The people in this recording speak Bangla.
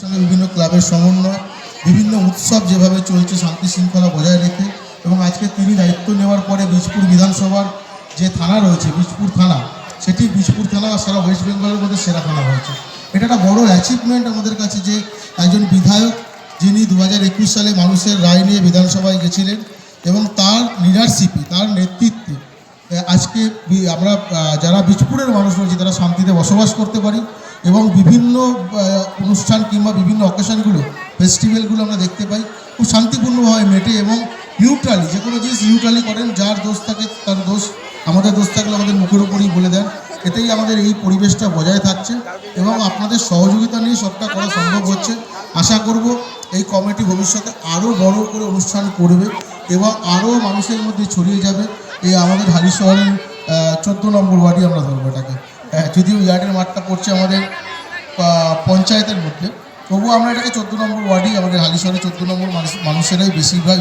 সঙ্গে বিভিন্ন ক্লাবের সমন্বয়, বিভিন্ন উৎসব যেভাবে চলছে শান্তি শৃঙ্খলা বজায় রেখে এবং আজকে তিনি দায়িত্ব নেওয়ার পরে বীজপুর বিধানসভার যে থানা রয়েছে, বীজপুর থানা, সেটি বীজপুর থানা সারা ওয়েস্ট বেঙ্গলের মধ্যে সেরা থানা হয়েছে। এটা একটা বড় অ্যাচিভমেন্ট আমাদের কাছে যে একজন বিধায়ক, যিনি দু হাজার একুশ সালে মানুষের রায় নিয়ে বিধানসভায় গেছিলেন এবং তার লিডারশিপে তার নেতৃত্বে আজকে আমরা যারা বীজপুরের মানুষ রয়েছে, তারা শান্তিতে বসবাস করতে পারি। এবং বিভিন্ন অনুষ্ঠান কিংবা বিভিন্ন অকেশনগুলো ফেস্টিভ্যালগুলো আমরা দেখতে পাই। খুব শান্তিপূর্ণভাবে মেটে এবং নিউট্রালি যে কোনো জিনিস নিউট্রালি করেন, যার দোষ থাকে তার দোষ, আমাদের দোষ থাকলে আমাদের মুখের উপরেই বলে দেন। এতেই আমাদের এই পরিবেশটা বজায় থাকছে এবং আপনাদের সহযোগিতা নিয়ে সবটা করা সম্ভব হচ্ছে। আশা করব এই কমিটি ভবিষ্যতে আরও বড় করে অনুষ্ঠান করবে এবং আরও মানুষের মধ্যে ছড়িয়ে যাবে। এই আমাদের হালি শহরের চোদ্দ নম্বর ওয়ার্ডই আমরা ধরবো এটাকে। যদিও ইয়ার্ডের মাঠটা পড়ছে আমাদের পঞ্চায়েতের মধ্যে। তবুও আমরা এটাকে চোদ্দ নম্বর ওয়ার্ডই আমাদের হালিশহরে চোদ্দ নম্বর মানুষ মানুষেরাই বেশিরভাগ